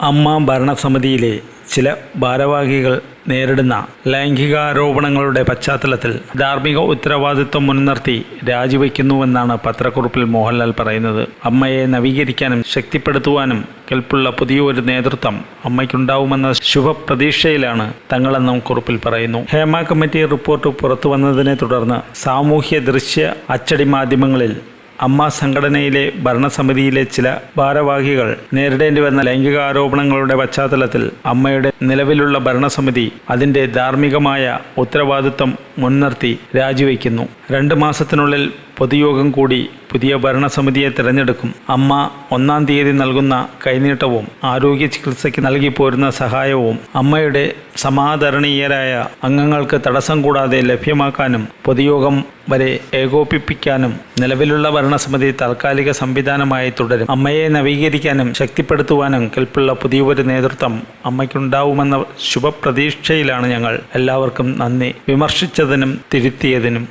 അമ്മ ഭരണസമിതിയിലെ ചില ഭാരവാഹികൾ നേരിടുന്ന ലൈംഗികാരോപണങ്ങളുടെ പശ്ചാത്തലത്തിൽ ധാർമ്മിക ഉത്തരവാദിത്വം മുൻനിർത്തി രാജിവെക്കുന്നുവെന്നാണ് പത്രക്കുറിപ്പിൽ മോഹൻലാൽ പറയുന്നത്. അമ്മയെ നവീകരിക്കാനും ശക്തിപ്പെടുത്തുവാനും കെൽപ്പുള്ള പുതിയൊരു നേതൃത്വം അമ്മയ്ക്കുണ്ടാവുമെന്ന ശുഭപ്രതീക്ഷയിലാണ് തങ്ങളെന്നും കുറിപ്പിൽ പറയുന്നു. ഹേമ കമ്മിറ്റി റിപ്പോർട്ട് പുറത്തുവന്നതിനെ തുടർന്ന് സാമൂഹ്യ ദൃശ്യ അച്ചടി മാധ്യമങ്ങളിൽ അമ്മ സംഘടനയിലെ ഭരണസമിതിയിലെ ചില ഭാരവാഹികൾ നേരിടേണ്ടി വന്ന ലൈംഗിക ആരോപണങ്ങളുടെ പശ്ചാത്തലത്തിൽ അമ്മയുടെ നിലവിലുള്ള ഭരണസമിതി അതിന്റെ ധാർമ്മികമായ ഉത്തരവാദിത്വം മുൻനിർത്തി രാജിവെക്കുന്നു. രണ്ട് മാസത്തിനുള്ളിൽ പൊതുയോഗം കൂടി പുതിയ ഭരണസമിതിയെ തിരഞ്ഞെടുക്കും. അമ്മ ഒന്നാം തീയതി നൽകുന്ന കൈനീട്ടവും ആരോഗ്യ ചികിത്സയ്ക്ക് നൽകി പോരുന്ന സഹായവും അമ്മയുടെ സമാദരണീയരായ അംഗങ്ങൾക്ക് തടസ്സം കൂടാതെ ലഭ്യമാക്കാനും പൊതുയോഗം വരെ ഏകോപിപ്പിക്കാനും നിലവിലുള്ള ഭരണസമിതി താൽക്കാലിക സംവിധാനമായി തുടരും. അമ്മയെ നവീകരിക്കാനും ശക്തിപ്പെടുത്തുവാനും കെൽപ്പുള്ള പുതിയൊരു നേതൃത്വം അമ്മയ്ക്കുണ്ടാവുമെന്ന ശുഭപ്രതീക്ഷയിലാണ് ഞങ്ങൾ എല്ലാവർക്കും നന്ദി. വിമർശിച്ചതിനും തിരുത്തിയതിനും